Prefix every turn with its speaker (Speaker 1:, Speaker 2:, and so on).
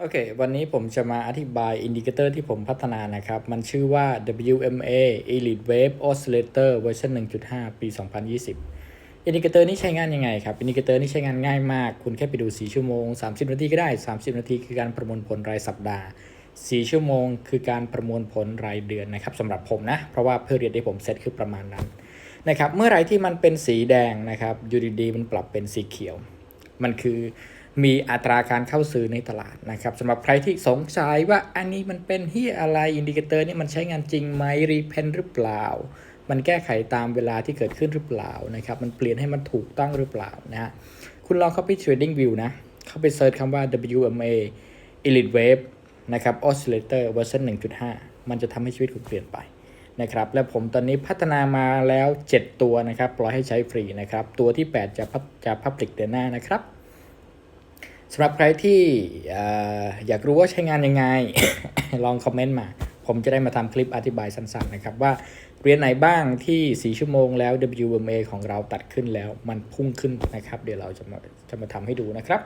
Speaker 1: โอเค วันนี้ผมจะมาอธิบายอินดิเคเตอร์ที่ผมพัฒนานะครับ มันชื่อว่า WMA Elite Wave Oscillator เวอร์ชัน1.5 ปี 2020 อินดิเคเตอร์นี้ใช้งานยังไงครับ อินดิเคเตอร์นี้ใช้งานง่ายมาก คุณแค่ไปดู 4 ชั่วโมง 30 นาทีก็ได้ 30 นาทีคือการประมวลผลรายสัปดาห์ 4 ชั่วโมงคือการประมวลผลรายเดือนนะครับสำหรับผมนะ เพราะว่าเพื่อเรียนที่ผมเซตคือประมาณนั้นนะครับ เมื่อไรที่มันเป็นสีแดงนะครับ อยู่ดีๆมันปรับเป็นสีเขียว มันคือ มีอัตราการเข้าซื้อในตลาดนะครับสำหรับใครที่สงสัยว่าอันนี้มันเป็นที่อะไรอินดิเคเตอร์นี่มันใช้งานจริงไหมรีเพนหรือเปล่า มันแก้ไขตามเวลาที่เกิดขึ้นหรือเปล่านะครับมันเปลี่ยนให้มันถูกต้องหรือเปล่านะฮะคุณลองเข้าไป Trading View นะ เข้าไปเซิร์ชคำว่า WMA Elite Wave นะครับ Oscillator เวอร์ชัน1.5 มันจะทำให้ชีวิตคุณเปลี่ยนไปนะครับและผมตอนนี้พัฒนามาแล้ว 7 ตัวนะครับ ปล่อยให้ใช้ฟรีนะครับ ตัวที่ 8 จะจะ Public เดือนหน้านะครับำหรับใครที่เอ่ออยากรู้ว่าใช้งานยังไง ลองคอมเมนต์มา ผมจะได้มาทำคลิปอธิบายสั้นๆนะครับว่าเรียนไหนบ้างที่ 4 ชั่วโมงแล้ว WMA ของเราตัดขึ้นแล้วมันพุ่งขึ้นนะครับ เดี๋ยวเราจะมาจะมาทำให้ดูนะครับ